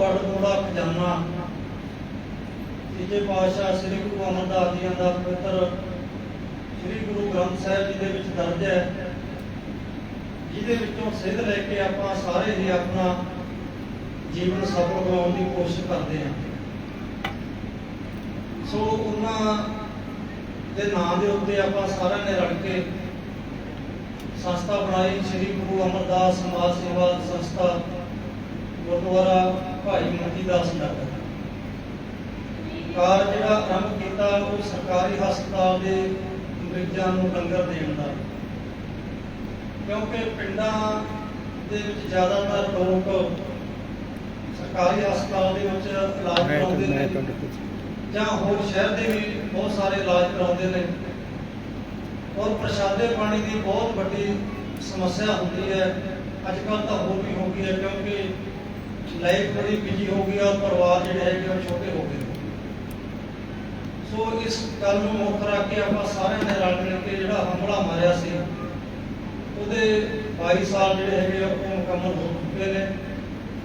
ਬੜਮੋੜਾ ਖਜ਼ਾਨਾ। ਤੀਜੇ ਪਾਤਸ਼ਾਹ ਸ੍ਰੀ ਗੁਰੂ ਅਮਰਦਾਸ ਜੀ ਦਾ ਪਵਿੱਤਰ ਸ੍ਰੀ ਗੁਰੂ ਗ੍ਰੰਥ ਸਾਹਿਬ ਜੀ ਦੇ ਵਿੱਚ ਦਰਜ ਹੈ, ਜਿਹਦੇ ਵਿੱਚੋਂ ਸਿੱਧ ਲੈ ਕੇ ਆਪਾਂ ਸਾਰੇ ਹੀ ਆਪਣਾ ਜੀਵਨ ਸਫਲ ਬਣਾਉਣ ਦੀ ਕੋਸ਼ਿਸ਼ ਕਰਦੇ ਹਾਂ। ਸੋ ਉਹਨਾਂ ਦੇ ਨਾਂ ਦੇ ਉੱਤੇ ਆਪਾਂ ਸਾਰਿਆਂ ਨੇ ਰਲ ਕੇ ਸੰਸਥਾ ਬਣਾਈ, ਸ੍ਰੀ ਗੁਰੂ ਅਮਰਦਾਸ ਸਮਾਜ ਸੇਵਾ ਸੰਸਥਾ ਗੁਰਦੁਆਰਾ ਭਾਈ ਮਤੀ ਦਾਸ ਨਗਰ ਕਾਰ ਜਿਹੜਾ ਆਰੰਭ ਕੀਤਾ ਉਹ ਸਰਕਾਰੀ ਹਸਪਤਾਲ ਦੇ ਮਰੀਜ਼ਾਂ ਨੂੰ ਲੰਗਰ ਦੇਣ ਦਾ। ਕਿਉਂਕਿ ਪਿੰਡਾਂ ਦੇ ਵਿੱਚ ਜ਼ਿਆਦਾਤਰ ਲੋਕ ਸਰਕਾਰੀ ਹਸਪਤਾਲ ਦੇ ਵਿੱਚ ਇਲਾਜ ਕਰਾਉਂਦੇ ਨੇ। ਜਾਂ ਹੋਰ ਸ਼ਹਿਰ ਦੇ ਵੀ ਬਹੁਤ ਸਾਰੇ ਇਲਾਜ ਕਰਾਉਂਦੇ ਨੇ। ਔਰ ਪ੍ਰਸ਼ਾਦੇ ਪਾਣੀ ਦੀ ਬਹੁਤ ਵੱਡੀ ਸਮੱਸਿਆ ਹੁੰਦੀ ਹੈ। ਅੱਜ ਕੱਲ੍ਹ ਤਾਂ ਹੋਰ ਵੀ ਹੋ ਗਈ ਹੈ ਕਿਉਂਕਿ ਲਾਈਫ ਬੜੀ ਬਿਜ਼ੀ ਹੋ ਗਈ ਔਰ ਪਰਿਵਾਰ ਜਿਹੜੇ ਹੈਗੇ ਉਹ ਛੋਟੇ ਹੋ ਗਏ ਸੋ ਇਸ ਗੱਲ ਨੂੰ ਮੁੱਖ ਰੱਖ ਕੇ ਆਪਾਂ ਸਾਰਿਆਂ ਨੇ ਰਲ ਮਿਲ ਕੇ ਜਿਹੜਾ ਹਮਲਾ ਮਾਰਿਆ ਸੀ, ਉਹਦੇ 22 ਸਾਲ ਜਿਹੜੇ ਹੈਗੇ ਉਹ ਮੁਕੰਮਲ ਹੋ ਚੁੱਕੇ ਨੇ।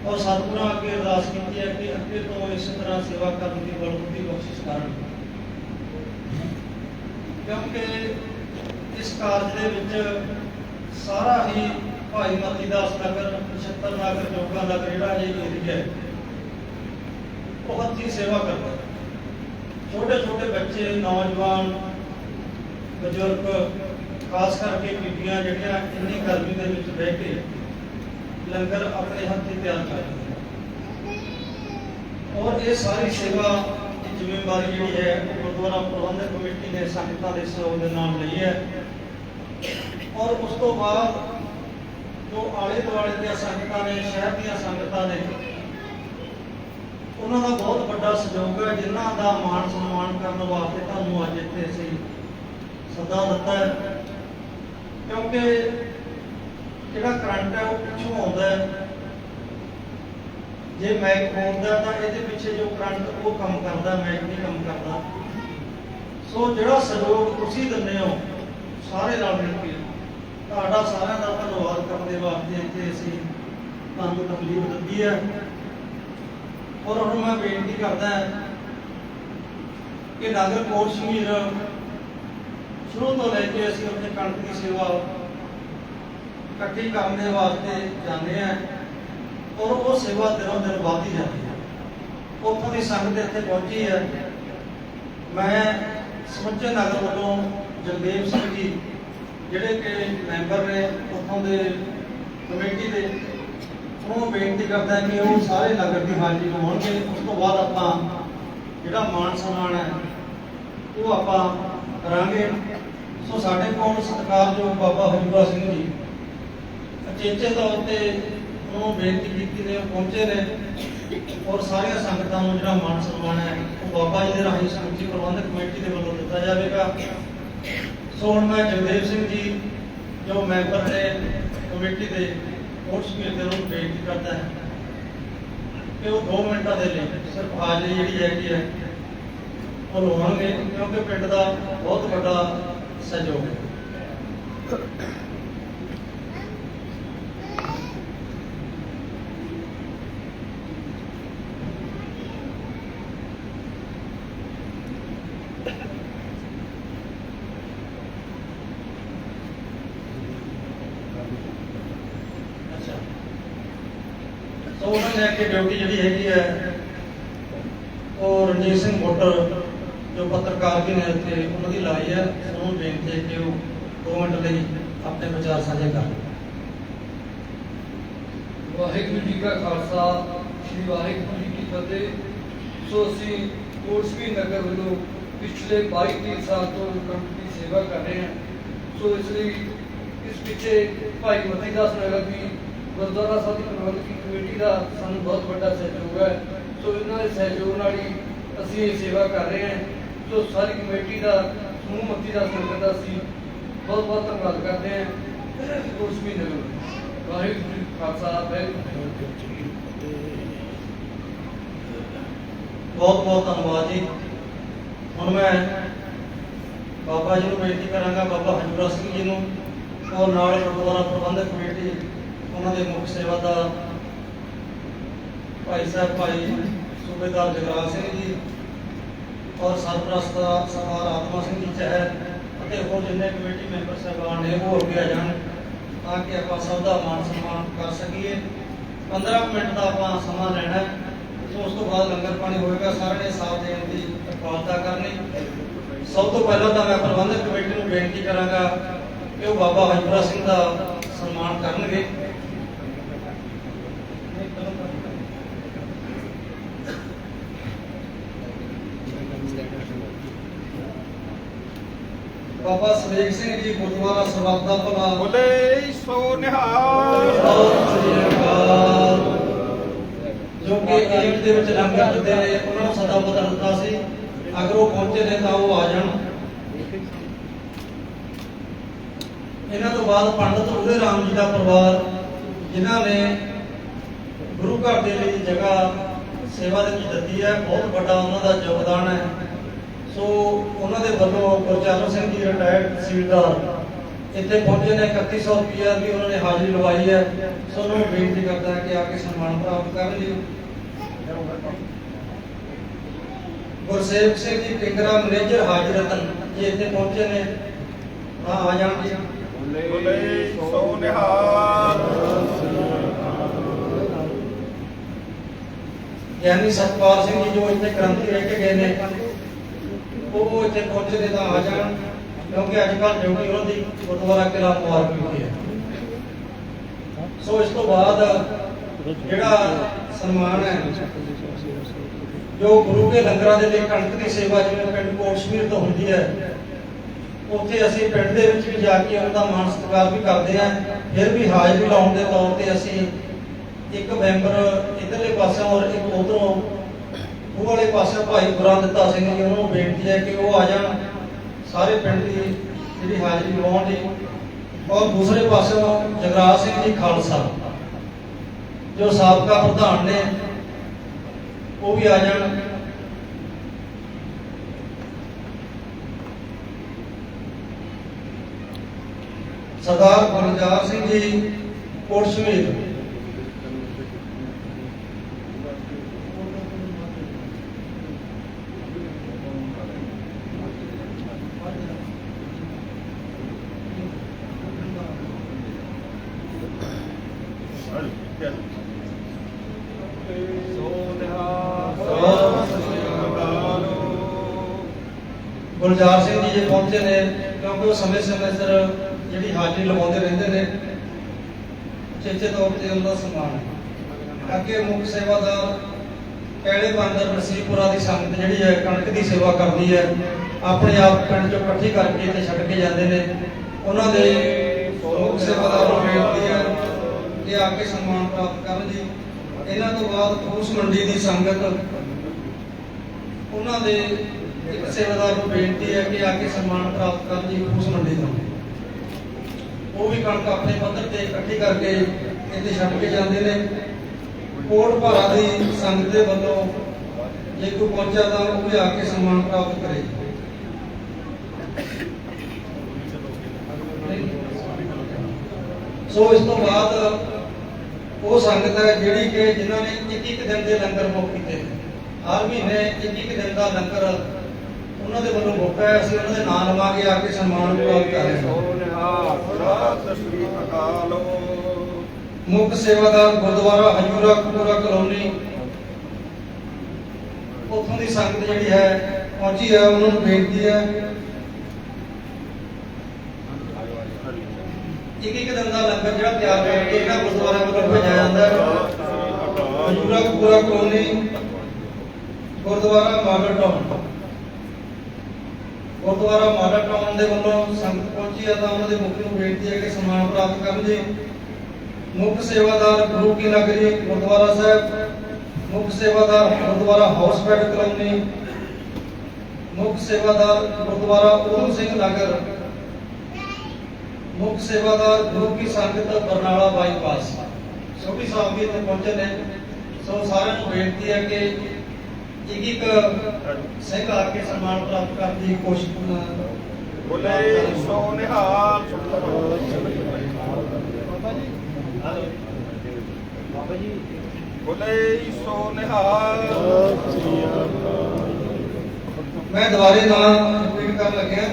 ਔਰ ਸਤਿਗੁਰਾਂ ਅੱਗੇ ਅਰਦਾਸ ਕੀਤੀ ਹੈ ਕਿ ਅੱਗੇ ਤੋਂ ਇਸੇ ਤਰ੍ਹਾਂ ਸੇਵਾ ਕਰਨ ਦੀ ਬਲਬੁੱਧੀ ਬਖਸ਼ਿਸ਼ ਕਰਨ। ਕਿਉਂਕਿ ਇਸ ਕਾਰਜ ਦੇ ਵਿੱਚ ਸਾਰਾ ਹੀ ਭਾਈ ਮਤੀ ਦਾਸ ਨਗਰ ਨਛੱਤਰ ਨਗਰ ਜੋਗਾ ਨਗਰ ਜਿਹੜਾ ਇਹ ਏਰੀਆ ਹੈ? ਬਹੁਤ ਹੀ ਸੇਵਾ ਕਰਦਾ। ਛੋਟੇ ਛੋਟੇ ਬੱਚੇ, ਨੌਜਵਾਨ, ਬਜ਼ੁਰਗ, ਖਾਸ ਕਰਕੇ ਬੀਬੀਆਂ ਜਿਹੜੀਆਂ ਇੰਨੀ ਗਰਮੀ ਦੇ ਵਿੱਚ ਬਹਿ ਕੇ ਲੰਗਰ ਆਪਣੇ ਹੱਥੀਂ ਤਿਆਰ ਕਰਦੀਆਂ ਔਰ ਇਹ ਸਾਰੀ ਸੇਵਾ ਦੀ ਜ਼ਿੰਮੇਵਾਰੀ ਜਿਹੜੀ ਹੈ, ਉਹ ਗੁਰਦੁਆਰਾ ਪ੍ਰਬੰਧਕ ਕਮੇਟੀ ਨੇ ਸੰਗਤਾਂ ਦੇ ਸਹਿਯੋਗ ਦੇ ਨਾਲ ਲਈ ਹੈ। ਔਰ ਉਸ ਤੋਂ ਬਾਅਦ ਜੋ ਆਲੇ ਦੁਆਲੇ ਦੀਆਂ ਸੰਗਤਾਂ ਨੇ, ਸ਼ਹਿਰ ਦੀਆਂ ਸੰਗਤਾਂ ਨੇ, ਉਹਨਾਂ ਦਾ ਬਹੁਤ ਵੱਡਾ ਸਹਿਯੋਗ ਹੈ, ਜਿਨ੍ਹਾਂ ਦਾ ਮਾਣ ਸਨਮਾਨ ਕਰਨ ਵਾਸਤੇ ਤੁਹਾਨੂੰ ਅੱਜ ਇੱਥੇ ਅਸੀਂ ਸੱਦਾ ਦਿੱਤਾ ਹੈ। ਕਿਉਂਕਿ ਜਿਹੜਾ ਕਰੰਟ ਹੈ, ਉਹ ਪਿੱਛੋਂ ਆਉਂਦਾ ਹੈ। ਜੇ ਮੈਕ ਖੋਲਦਾ ਤਾਂ ਇਹਦੇ ਪਿੱਛੇ ਜੋ ਕਰੰਟ, ਉਹ ਕੰਮ ਕਰਦਾ ਮੈਕ ਨਹੀਂ ਕੰਮ ਕਰਦਾ। ਸੋ ਜਿਹੜਾ ਸਹਿਯੋਗ ਤੁਸੀਂ ਦਿੰਦੇ ਹੋ, ਸਾਰੇ ਨਾਲ ਮਿਲ ਕੇ ਤੁਹਾਡਾ ਸਾਰਿਆਂ ਦਾ ਧੰਨਵਾਦ ਕਰਨ ਦੇ ਵਾਸਤੇ ਇੱਥੇ ਅਸੀਂ ਤੁਹਾਨੂੰ ਤਕਲੀਫ ਦਿੱਤੀ ਹੈ। ਔਰ ਹੁਣ ਮੈਂ ਬੇਨਤੀ ਕਰਦਾ ਕਿ ਨਗਰ ਕੋਟ ਸ਼ਮੀਰ ਸ਼ੁਰੂ ਤੋਂ ਲੈ ਕੇ ਅਸੀਂ ਆਪਣੇ ਕਣਕ ਦੀ ਸੇਵਾ ਇਕੱਠੀ ਕਰਨ ਦੇ ਵਾਸਤੇ ਜਾਂਦੇ ਆ ਔਰ ਉਹ ਸੇਵਾ ਦਿਨੋਂ ਦਿਨ ਵਧਦੀ ਜਾਂਦੀ ਹੈ। ਉੱਥੋਂ ਦੀ ਸੰਗਤ ਇੱਥੇ ਪਹੁੰਚੀ ਹੈ। ਮੈਂ ਸਮੁੱਚੇ ਨਗਰ ਵੱਲੋਂ ਜਗਦੇਵ ਸਿੰਘ ਜੀ ਜਿਹੜੇ ਕਿ ਮੈਂਬਰ ਨੇ ਉੱਥੋਂ ਦੇ ਕਮੇਟੀ ਦੇ ਉਹ ਬੇਨਤੀ ਕਰਦਾ ਕਿ ਉਹ ਸਾਰੇ ਨਗਰ ਦੀ ਹਾਜ਼ਰੀ ਲਵਾਉਣਗੇ ਉਸ ਤੋਂ ਬਾਅਦ ਆਪਾਂ ਜਿਹੜਾ ਮਾਨ ਸਨਮਾਨ ਹੈ, ਉਹ ਆਪਾਂ ਕਰਾਂਗੇ। ਸੋ ਸਾਡੇ ਕੋਲ ਸਤਿਕਾਰਯੋਗ ਬਾਬਾ ਹਜੂਰਾ ਸਿੰਘ ਜੀ, ਅਚੇਚੇ ਤੌਰ ਤੇ ਉਹਨੂੰ ਬੇਨਤੀ ਕੀਤੀ ਨੇ, ਉਹ ਪਹੁੰਚੇ ਨੇ। ਔਰ ਸਾਰੀਆਂ ਸੰਗਤਾਂ ਨੂੰ ਜਿਹੜਾ ਮਾਨ ਸਨਮਾਨ ਹੈ, ਉਹ ਬਾਬਾ ਜੀ ਦੇ ਰਾਹੀਂ ਸਮੁੱਚੀ ਪ੍ਰਬੰਧਕ ਕਮੇਟੀ ਦੇ ਵੱਲੋਂ ਦਿੱਤਾ ਜਾਵੇਗਾ। ਸੋ ਹੁਣ ਮੈਂ ਜਗਦੇਵ ਸਿੰਘ ਜੀ, ਜੋ ਮੈਂਬਰ ਨੇ ਕਮੇਟੀ ਦੇ ਉਸ ਸਮੇਤ ਨੂੰ ਬੇਨਤੀ ਕਰਦਾ ਹੈ ਕਿ ਉਹ 2 ਮਿੰਟਾਂ ਦੇ ਲਈ ਸਿਰਫ ਹਾਜ਼ਰੀ ਜਿਹੜੀ ਹੈਗੀ ਹੈ, ਉਹ ਲਵਾਉਣਗੇ ਕਿਉਂਕਿ ਪਿੰਡ ਦਾ ਬਹੁਤ ਵੱਡਾ ਸਹਿਯੋਗ ਹੈ ਅੱਛਾ ਸੋ ਉਹਨਾਂ ਨੇ ਅੱਗੇ ਡਿਊਟੀ ਜਿਹੜੀ ਹੈਗੀ ਹੈ ਉਹ ਰਣਜੀਤ ਸਿੰਘ ਮੋਟਰ ਜੋ ਪੱਤਰਕਾਰ ਵੀ ਨੇ ਇੱਥੇ ਉਹਨਾਂ ਦੀ ਲਾਈ ਹੈ ਉਹਨੂੰ ਬੇਨਤੀ ਹੈ ਕਿ ਉਹ ਦੋ ਮਿੰਟ ਲਈ ਆਪਣੇ ਵਿਚਾਰ ਸਾਂਝੇ ਕਰਨ ਵਾਹਿਗੁਰੂ ਜੀ ਕਾ ਖਾਲਸਾ ਸ੍ਰੀ ਵਾਹਿਗੁਰੂ ਜੀ ਕੀ ਫਤਿਹ ਸੋ ਅਸੀਂ ਕੋਟਸਵੀ ਨਗਰ ਵੱਲੋਂ ਪਿਛਲੇ 22 23 ਸਾਲ ਤੋਂ ਕੰਪ ਸੇਵਾ ਕਰ ਰਹੇ ਹਾਂ, ਸੋ ਇਸ ਲਈ ਇਸ ਪਿੱਛੇ ਭਾਈ ਮਤੀ ਦਾਸ ਨਗਰ ਦੀ ਗੁਰਦੁਆਰਾ ਸਾਹਿਬ ਦੀ ਪ੍ਰਬੰਧਕੀ ਕਮੇਟੀ ਦਾ ਸਾਨੂੰ ਬਹੁਤ ਵੱਡਾ ਸਹਿਯੋਗ ਹੈ। ਸੋ ਇਹਨਾਂ ਦੇ ਸਹਿਯੋਗ ਨਾਲ ਹੀ ਅਸੀਂ ਇਹ ਸੇਵਾ ਕਰ ਰਹੇ ਹਾਂ। ਸੋ ਸਾਰੀ ਕਮੇਟੀ ਦਾ, ਸਮੂਹ ਮਤੀ ਦਾਸ ਨਗਰ ਦਾ ਅਸੀਂ ਬਹੁਤ ਬਹੁਤ ਧੰਨਵਾਦ ਕਰਦੇ ਹਾਂ। ਕੋਟਸਵੀ ਨਗਰ ਵਾਹਿਗੁਰੂ ਜੀ ਖਾਲਸਾ, ਵਾਹਿਗੁਰੂ ਜੀ ਬਹੁਤ ਬਹੁਤ ਧੰਨਵਾਦ ਜੀ। ਹੁਣ ਮੈਂ ਬਾਬਾ ਜੀ ਨੂੰ ਬੇਨਤੀ ਕਰਾਂਗਾ, ਬਾਬਾ ਹਜੂਰਾ ਸਿੰਘ ਜੀ ਨੂੰ ਔਰ ਨਾਲ ਗੁਰਦੁਆਰਾ ਪ੍ਰਬੰਧਕ ਕਮੇਟੀ, ਉਹਨਾਂ ਦੇ ਮੁੱਖ ਸੇਵਾਦਾਰ ਭਾਈ ਸਾਹਿਬ, ਭਾਈ ਸੂਬੇਦਾਰ ਜਗਰਾਜ ਸਿੰਘ ਜੀ ਔਰ ਸਰਪ੍ਰਸਤ ਸਰਦਾਰ ਆਤਮਾ ਸਿੰਘ ਜੀ ਚਹਿਰ ਅਤੇ ਹੋਰ ਜਿੰਨੇ ਕਮੇਟੀ ਮੈਂਬਰ ਸਾਹਿਬਾਨ ਨੇ, ਉਹ ਅੱਗੇ ਆ ਜਾਣ ਤਾਂ ਕਿ ਆਪਾਂ ਸਭ ਦਾ ਮਾਨ ਸਨਮਾਨ ਕਰ ਸਕੀਏ। 15 ਮਿੰਟ ਦਾ ਆਪਾਂ ਸਮਾਂ ਲੈਣਾ ਹੈ, ਉਸ ਤੋਂ ਬਾਅਦ ਲੰਗਰ ਪਾਣੀ ਹੋਏਗਾ, ਸਾਰਿਆਂ ਨੇ ਸਾਥ ਦੇਣ ਦੀ ਕਿਰਪਾਲਤਾ ਕਰਨੀ ਸਭ ਤੋਂ ਪਹਿਲਾਂ ਤਾਂ ਮੈਂ ਪ੍ਰਬੰਧਕ ਕਮੇਟੀ ਨੂੰ ਬੇਨਤੀ ਕਰਾਂਗਾ ਕਿ ਉਹ ਬਾਬਾ ਹਜਪੁਰਾ ਸਿੰਘ ਦਾ ਸਨਮਾਨ ਕਰਨਗੇ। ਬਾਬਾ ਸਵੇਗ ਸਿੰਘ ਜੀ ਗੁਰਦੁਆਰਾ ਸਰਬੱਤ ਦਾ ਭਲਾ। ਬੋਲੇ ਸੋ ਨਿਹਾਲ। ਜੋ ਕਿ ਏਡ ਦੇ ਵਿੱਚ ਲੰਗਰ ਦਿੰਦੇ ਨੇ ਉਹਨਾਂ ਨੂੰ ਸਦਾ ਬਦਲ ਦਿੱਤਾ ਸੀ। ਅਗਰ ਉਹ ਪਹੁੰਚੇ ਨੇ ਤਾਂ ਉਹ ਆ ਜਾਣ। ਇਹਨਾਂ ਤੋਂ ਬਾਅਦ ਪੰਡਤ ਉਦੇ ਰਾਮ ਜੀ ਦਾ ਪਰਿਵਾਰ, ਜਿਨ੍ਹਾਂ ਨੇ ਗੁਰੂ ਘਰ ਦੇ ਲਈ ਜਗ੍ਹਾ ਸੇਵਾ ਦੇ ਵਿੱਚ ਦਿੱਤੀ ਹੈ, ਬਹੁਤ ਵੱਡਾ ਉਹਨਾਂ ਦਾ ਯੋਗਦਾਨ ਹੈ। ਸੋ ਉਹਨਾਂ ਦੇ ਵੱਲੋਂ ਗੁਰਚਰਨ ਸਿੰਘ ਜੀ ਰਿਟਾਇਰਡ ਤਹਿਸੀਲਦਾਰ ਇੱਥੇ ਪਹੁੰਚੇ ਨੇ 3100 ਰੁਪਇਆ ਦੀ ਉਹਨਾਂ ਨੇ ਹਾਜ਼ਰੀ ਲਵਾਈ ਹੈ। ਸੋ ਉਹਨਾਂ ਨੂੰ ਬੇਨਤੀ ਕਰਦਾ ਕਿ ਆ ਕੇ ਸਨਮਾਨ ਪ੍ਰਾਪਤ ਕਰਨ ਲਈ ਗੁਰਸੇਵਕ ਸਿੰਘ ਜੀ ਟਿੰਗਰਾ ਮੈਨੇਜਰ ਹਾਜ਼ਰ ਰਤਨ ਜੀ ਇੱਥੇ ਪਹੁੰਚੇ ਨੇ ਹਾਂ ਆ ਜਾਣ। ਜੀ ਬੋਲੇ ਸੋ ਨਿਹਾਲ। ਗਿਆਨੀ ਸਤਪਾਲ ਸਿੰਘ ਜੀ ਜੋ ਇੱਥੇ ਕ੍ਰਾਂਤੀ ਰਹਿ ਕੇ ਗਏ ਨੇ ਉਹ ਇੱਥੇ ਪਹੁੰਚੇ ਨੇ ਤਾਂ ਆ ਜਾਣ ਕਿਉਂਕਿ ਅੱਜ ਕੱਲ੍ਹ ਡਿਊਟੀ ਉਹਨਾਂ ਦੀ ਗੁਰਦੁਆਰਾ ਕਿਲਾ ਮੁਬਾਰਕ ਵਿਖੇ ਹੈ। ਸੋ ਇਸ ਤੋਂ ਬਾਅਦ ਜਿਹੜਾ ਸਨਮਾਨ ਹੈ ਜੋ ਗੁਰੂ ਕੇ ਲੰਗਰਾਂ ਦੇ ਲਈ ਕਣਕ ਦੀ ਸੇਵਾ ਜਿਵੇਂ ਪਿੰਡ ਕੋਟਸ਼ਮੀਰ ਤੋਂ ਹੁੰਦੀ ਹੈ, ਉੱਥੇ ਅਸੀਂ ਪਿੰਡ ਦੇ ਵਿੱਚ ਵੀ ਜਾ ਕੇ ਉਹਨਾਂ ਦਾ ਸਤਿਕਾਰ ਵੀ ਕਰਦੇ ਹਾਂ, ਫਿਰ ਵੀ ਹਾਜ਼ਰੀ ਲਾਉਣ ਦੇ ਤੌਰ ਤੇ ਅਸੀਂ ਇੱਕ ਮੈਂਬਰ ਇਧਰਲੇ ਪਾਸਿਓਂ ਔਰ ਇੱਕ ਉਧਰੋਂ ਉਹ ਵਾਲੇ ਪਾਸੇ ਭਾਈ ਗੁਰਾਂ ਦਿੱਤਾ ਸਿੰਘ ਜੀ ਉਹਨਾਂ ਨੂੰ ਬੇਨਤੀ ਹੈ ਕਿ ਉਹ ਆ ਜਾਣ, ਸਾਰੇ ਪਿੰਡ ਦੀ ਜਿਹੜੀ ਹਾਜ਼ਰੀ ਲਵਾਉਣ ਦੀ ਔਰ ਦੂਸਰੇ ਪਾਸਿਓਂ ਜਗਰਾਜ ਸਿੰਘ ਜੀ ਖਾਲਸਾ, ਜੋ ਸਾਬਕਾ ਪ੍ਰਧਾਨ ਨੇ ਉਹ ਵੀ ਆ ਜਾਣ। ਸਰਦਾਰ ਗੁਰਜਾਰ ਸਿੰਘ ਜੀ ਕੋਟਸ਼ਮੀਰ ਸੋ ਨਿਹਾਲ ਸਤਿ ਸ੍ਰੀ ਗੁਲਜ਼ਾਰ ਸਿੰਘ ਜੀ ਜੇ ਪਹੁੰਚੇ ਨੇ, ਕਿਉਂਕਿ ਉਹ ਸਮੇਂ ਸਮੇਂ ਸਿਰ ਜਿਹੜੀ ਹਾਜ਼ਰੀ ਲਵਾਉਂਦੇ ਰਹਿੰਦੇ ਨੇ, ਚੇਚੇ ਤੌਰ ਤੇ ਉਹਨਾਂ ਦਾ ਸਨਮਾਨ ਹੈ। ਅੱਗੇ ਮੁੱਖ ਸੇਵਾਦਾਰ ਪਹਿਲੇ ਬੰਦਰ ਨਸੀਬਪੁਰਾ ਦੀ ਸੰਗਤ ਜਿਹੜੀ ਹੈ, ਕਣਕ ਦੀ ਸੇਵਾ ਕਰਦੀ ਹੈ, ਆਪਣੇ ਆਪ ਪਿੰਡ ਚੋਂ ਇਕੱਠੀ ਕਰਕੇ ਤੇ ਛੱਡ ਕੇ ਜਾਂਦੇ ਨੇ। ਉਹਨਾਂ ਦੇ ਮੁੱਖ ਸੇਵਾਦਾਰ ਨੂੰ ਬੇਨਤੀ ਹੈ ਕਿ ਆ ਕੇ ਸਨਮਾਨ ਪ੍ਰਾਪਤ ਕਰਨ ਜੀ। ਇਹਨਾਂ ਤੋਂ ਬਾਅਦ ਉਸ ਮੰਡੀ ਦੀ ਸੰਗਤ, ਉਹਨਾਂ ਦੇ ਇੱਕ ਸੇਵਾਦਾਰ ਨੂੰ ਬੇਨਤੀ ਹੈ ਕਿ ਆ ਕੇ ਸਨਮਾਨ ਪ੍ਰਾਪਤ ਕਰਨ ਦੀ ਉਸ ਮੰਡੀ ਤੋਂ। ਉਹ ਵੀ ਕਣਕ ਆਪਣੇ ਪੱਧਰ ਤੇ ਇਕੱਠੀ ਕਰਕੇ ਇੱਥੇ ਛੱਡ ਕੇ ਜਾਂਦੇ ਨੇ। ਕੋਟ ਭਾਰਾ ਦੀ ਸੰਗਤ ਦੇ ਵੱਲੋਂ ਜੇ ਕੋਈ ਪਹੁੰਚਿਆ ਤਾਂ ਉਹ ਵੀ ਆ ਕੇ ਸਨਮਾਨ ਪ੍ਰਾਪਤ ਕਰੇ। ਸੋ ਇਸ ਤੋਂ ਬਾਅਦ ਉਹ ਸੰਗਤ ਹੈ ਜਿਹੜੀ ਕਿ ਜਿਨ੍ਹਾਂ ਨੇ ਇੱਕ ਇੱਕ ਦਿਨ ਦੇ ਲੰਗਰ ਮੁਕ ਕੀਤੇ। ਹਰ ਮਹੀਨੇ ਇੱਕ ਇੱਕ ਦਿਨ ਦਾ ਲੰਗਰ ਉਹਨਾਂ ਦੇ ਵੱਲੋਂ ਮੁੱਕ ਹੈ ਅਸੀਂ ਉਹਨਾਂ ਦੇ ਨਾਂ ਲਵਾਂਗੇ ਆ ਕੇ ਸਨਮਾਨ ਪ੍ਰਾਪਤ ਕਰ ਰਹੇ ਹਾਂ ਮੁੱਖ ਸੇਵਾਦਾਰ ਗੁਰਦੁਆਰਾ ਹਜੂਰਾ ਕਪੂਰਾ ਕਲੋਨੀ। ਉੱਥੋਂ ਦੀ ਸੰਗਤ ਜਿਹੜੀ ਹੈ, ਪਹੁੰਚੀ ਹੈ, ਉਹਨਾਂ ਨੂੰ ਬੇਨਤੀ ਹੈ। ਇੱਕ ਇੱਕ ਦਿਨ ਦਾ ਲੰਗਰ ਜਿਹੜਾ ਤਿਆਰ ਕਰਕੇ ਇਹਨਾਂ ਗੁਰਦੁਆਰਿਆਂ ਵੱਲੋਂ ਭੇਜਿਆ ਜਾਂਦਾ ਹੈ। Hazura Kapura colony, gurdwara Model Town. Gurdwara Model Town ਦੇ ਵੱਲੋਂ ਸੰਗਤ ਪਹੁੰਚੀ ਹੈ ਤਾਂ ਉਹਨਾਂ ਦੇ ਮੁਖੀ ਨੂੰ ਬੇਨਤੀ ਹੈ ਕਿ ਸਨਮਾਨ ਪ੍ਰਾਪਤ ਕਰਨ ਜੀ। ਮੁੱਖ ਸੇਵਾਦਾਰ ਗੁਰੂ ਕੀ ਨਗਰੀ, ਗੁਰਦੁਆਰਾ ਸਾਹਿਬ। ਮੁੱਖ ਸੇਵਾਦਾਰ ਗੁਰਦੁਆਰਾ ਹਾਊਸ ਕਲੋਨੀ। ਮੁੱਖ ਸੇਵਾਦਾਰ ਗੁਰਦੁਆਰਾ ਊਧਮ ਸਿੰਘ ਨਗਰ। ਮੁੱਖ ਸੇਵਾਦਾਰ ਗੁਰੂ ਕੀ ਸੰਗਤ ਬਰਨਾਲਾ ਬਾਈਪਾਸ। ਸੋਢੀ ਸਾਹਿਬ ਵੀ ਇੱਥੇ ਪਹੁੰਚੇ ਨੇ। ਸੋ ਸਾਰਿਆਂ ਨੂੰ ਬੇਨਤੀ ਹੈ ਕਿ ਇੱਕ ਇੱਕ ਸਿੰਘ ਆ ਕੇ ਸਨਮਾਨ ਪ੍ਰਾਪਤ ਕਰਨ ਦੀ ਕੋਸ਼ਿਸ਼ ਅਹ, ਬੋਲੇ ਸੋ ਨਿਹਾਲ ਬਾਬਾ ਜੀ ਬੋਲੇ ਸੋ ਨਿਹਾਲ ਮੈਂ ਦੁਬਾਰੇ ਨਾਮ ਰਿਪੀਟ ਕਰਨ ਲੱਗਿਆ।